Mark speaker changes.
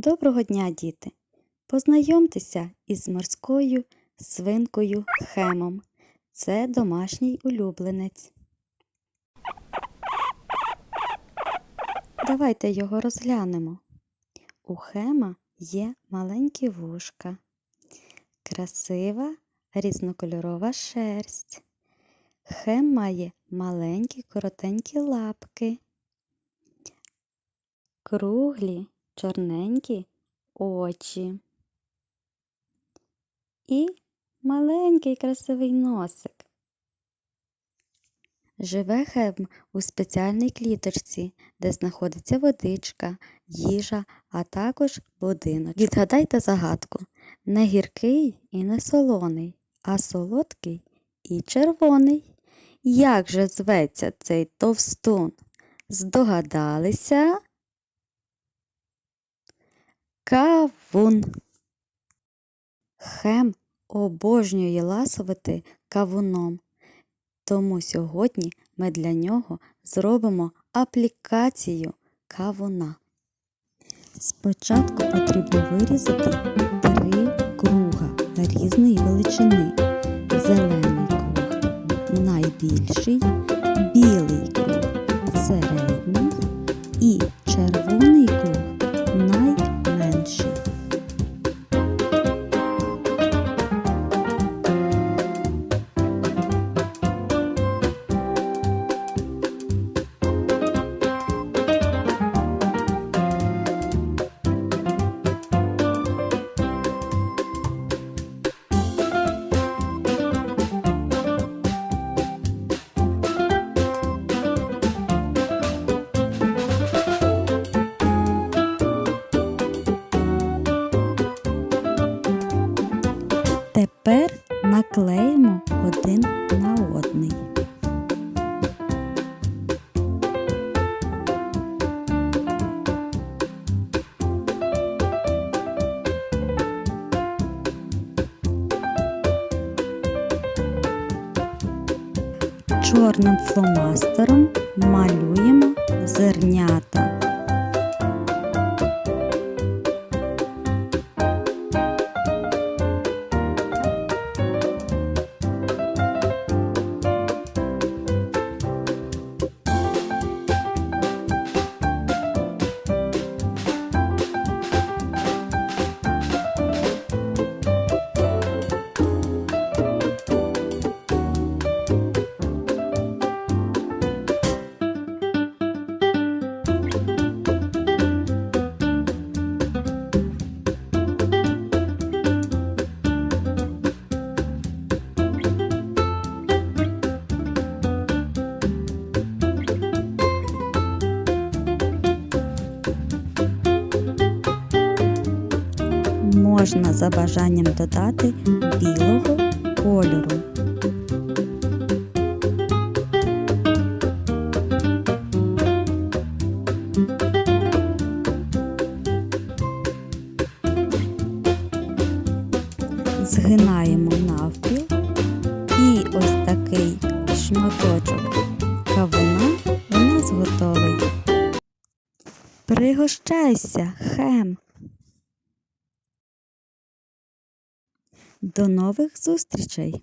Speaker 1: Доброго дня, діти! Познайомтеся із морською свинкою Хемом. Це домашній улюбленець. Давайте його розглянемо. У Хема є маленькі вушка, красива різнокольорова шерсть. Хем має маленькі коротенькі лапки, круглі чорненькі очі і маленький красивий носик. Живе хем у спеціальній кліточці, де знаходиться водичка, їжа, а також будинок. Відгадайте загадку. Не гіркий і не солоний, а солодкий і червоний. Як же зветься цей товстун? Здогадалися? Кавун. Хем обожнює ласувати кавуном. Тому сьогодні ми для нього зробимо аплікацію кавуна. Спочатку потрібно вирізати три круга різної величини. Зелений круг найбільший, Тепер наклеїмо один на одний. Чорним фломастером малюємо зернята. Можна за бажанням додати білого кольору. Згинаємо навпіл і ось такий шматочок кавуна у нас готовий. Пригощайся, хем! До нових зустрічей!